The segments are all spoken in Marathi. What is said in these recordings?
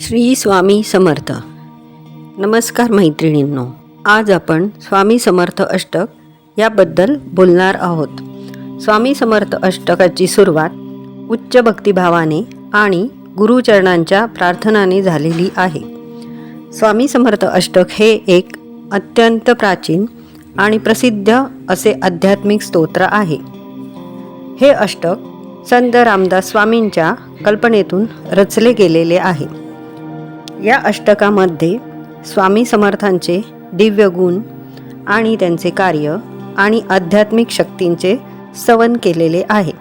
श्री स्वामी समर्थ. नमस्कार मैत्रिणींनो आज आपण स्वामी समर्थ अष्टक याबद्दल बोलणार आहोत. स्वामी समर्थ अष्टकाची सुरुवात उच्च भक्तिभावाने आणि गुरुचरणांच्या प्रार्थनाने झालेली आहे. स्वामी समर्थ अष्टक हे एक अत्यंत प्राचीन आणि प्रसिद्ध असे आध्यात्मिक स्तोत्र आहे. हे अष्टक संत रामदास स्वामींच्या कल्पनेतून रचले गेलेले आहे. या अष्टकामध्ये स्वामी समर्थांचे दिव्य गुण आणि त्यांचे कार्य आणि आध्यात्मिक शक्तींचे सवन केलेले आहे.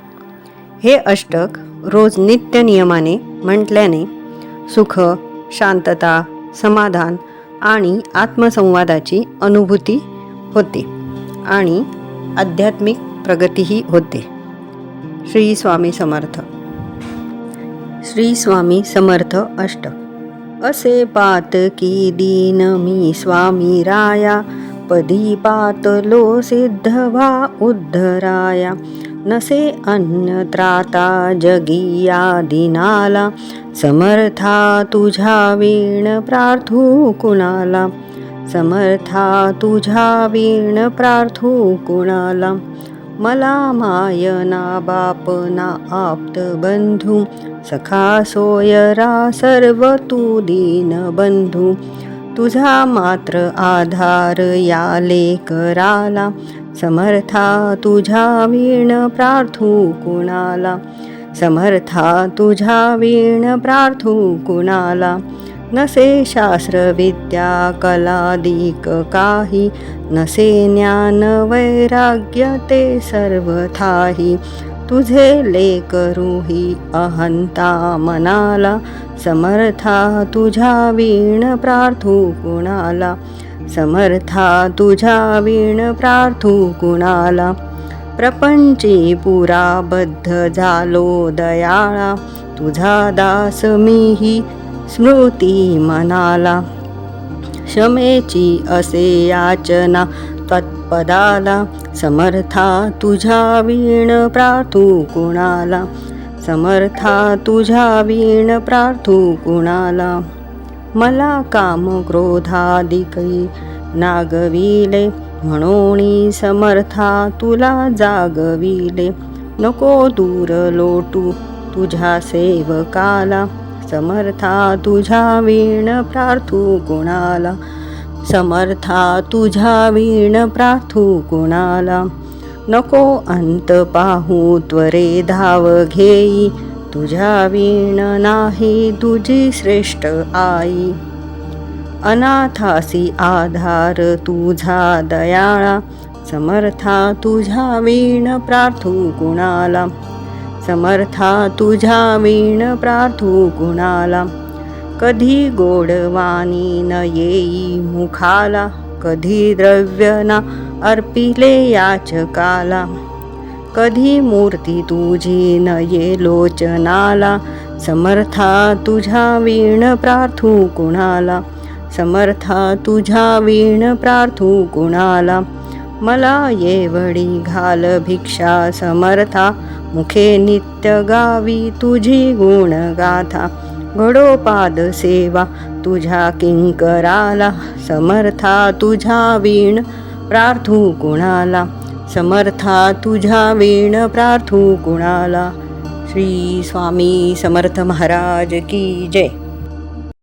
हे अष्टक रोज नित्य नियमाने म्हटल्याने सुख शांतता समाधान आणि आत्मसंवादाची अनुभूती होते आणि आध्यात्मिक प्रगतीही होते. श्री स्वामी समर्थ. श्री स्वामी समर्थ अष्टक. असे पात की दीन मी स्वामी राया. पदी पातलो सिद्ध वा उद्धराया. नसे अन्य त्राता जगी दिनाला. समर्था तुझा वीण प्रार्थू कुणाला. समर्था तुझा वीण प्रार्थू कुणाला. मला मायना बापना आप्त बंधू सखा सोयरा सर्व तू दीन बंधू. तुझा मात्र आधार याले कराला समर्था तुझा वीण प्रार्थू कुणाला? समर्था तुझा वीण प्रार्थू कुणाला? नसे शास्त्रविद्या कलादिक काही नसे ज्ञान वैराग्य ते सर्वथाही तुझे लेकरूही अहंता मनाला समर्था तुझ्या वीण प्रार्थू कुणाला. समर्था तुझ्या वीण प्रार्थू कुणाला. प्रपंची पुराबद्ध झालो दयाळा तुझा दास मीही स्मृती मनाला क्षमेची असे याचना त्वत्पदाला समर्था तुझ्या वीण प्रार्थू कुणाला समर्था तुझ्या वीण प्रार्थू कुणाला. मला काम क्रोधादिकई नागविले म्हणून समर्था तुला जागविले. नको दूर लोटू तुझ्या सेवकाला समर्था तुझा वीण प्रार्थू कुणाला? समर्था तुझा वीण प्रार्थू कुणाला? नको अंत पाहू त्वरे धाव घेई. तुझ्या वीण नाही तुझी श्रेष्ठ आई. अनाथासी आधार तुझा दयाळा. समर्था तुझा वीण प्रार्थू कुणाला? समर्था तुझ्या वीण प्रार्थू कुणाला कधी गोडवाणी न येई मुखाला कधी द्रव्य ना अर्पिले याचकाला. कधी मूर्ती तुझी न ये लोचनाला समर्था तुझ्या वीण प्रार्थू कुणाला समर्था तुझ्या वीण प्रार्थू कुणाला मला येवडी घाल भिक्षा समर्था. मुखे नित्य गावी तुझी गुण गाथा. घडोपाद सेवा तुझ्या किंकराला. समर्था तुझा वीण प्रार्थू कुणाला. समर्था तुझा वीण प्रार्थू कुणाला. श्री स्वामी समर्थ महाराज की जय.